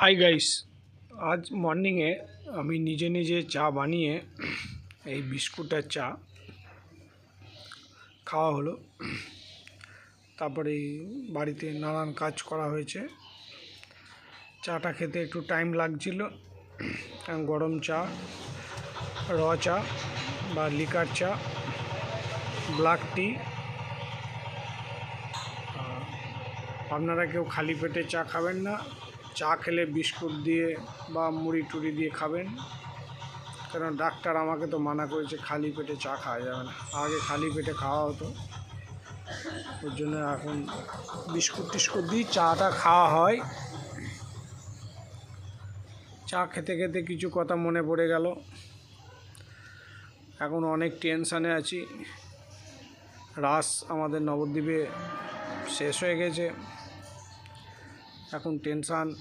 Hi guys আজ মর্নিংয়ে আমি নিজে নিজে চা বানিয়ে এই বিস্কুটের চা খাওয়া হলো। তারপরে বাড়িতে নানান কাজ করা হয়েছে। চাটা খেতে একটু টাইম লাগছিল। গরম চা, র চা বা লিকার চা ব্ল্যাক টি আপনারা কেউ খালি পেটে চা খাবেন না। চা খেলে বিস্কুট দিয়ে বা মুড়ি টুড়ি দিয়ে খাবেন। কারণ ডাক্তার আমাকে তো মানা করেছে খালি পেটে চা খাওয়া যাবে না। আগে খালি পেটে খাওয়া হতো। ওর জন্য এখন বিস্কুট টিস্কুট দিয়ে চাটা খাওয়া হয়। চা খেতে খেতে কিছু কথা মনে পড়ে গেল। এখন অনেক টেনশানে আছি। রাস আমাদের নবদ্বীপে শেষ হয়ে গেছে। এখন টেনশান।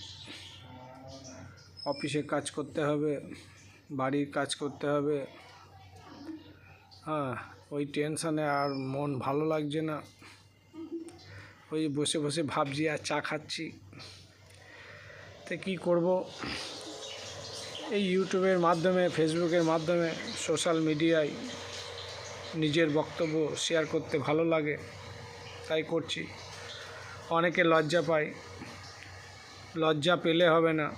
অফিসে কাজ করতে হবে, বাড়ির কাজ করতে হবে। হ্যাঁ ওই টেনশানে আর মন ভালো লাগছে না। ওই বসে বসে ভাবছি আর চা খাচ্ছি। তো কী করব? এই ইউটিউবের মাধ্যমে, ফেসবুকের মাধ্যমে, সোশ্যাল মিডিয়ায় নিজের বক্তব্য শেয়ার করতে ভালো লাগে, তাই করছি। অনেকে লজ্জা পায়। লজ্জা পেলে হবে না।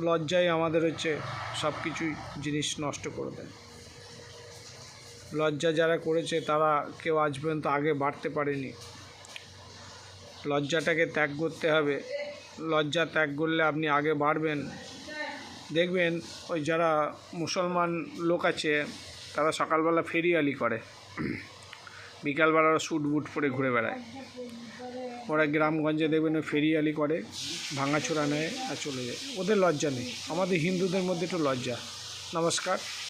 লজ্জাই আমাদের হচ্ছে সব কিছুই জিনিস নষ্ট করে দেয়। লজ্জা যারা করেছে তারা কেউ আজ পর্যন্ত আগে বাড়তে পারেনি। লজ্জাটাকে ত্যাগ করতে হবে। লজ্জা ত্যাগ করলে আপনি আগে বাড়বেন। দেখবেন ওই যারা মুসলমান লোক আছে, তারা সকালবেলা ফেরিয়ালি করে। বিকালবেলা ওরা স্যুট বুট পরে ঘুরে বেড়ায়। ওরা গ্রামগঞ্জে দেখবেন ফেরিয়ালি করে, ভাঙাচোরা নেয় আর চলে যায়। ওদের লজ্জা নেই। আমাদের হিন্দুদের মধ্যে একটু লজ্জা। নমস্কার।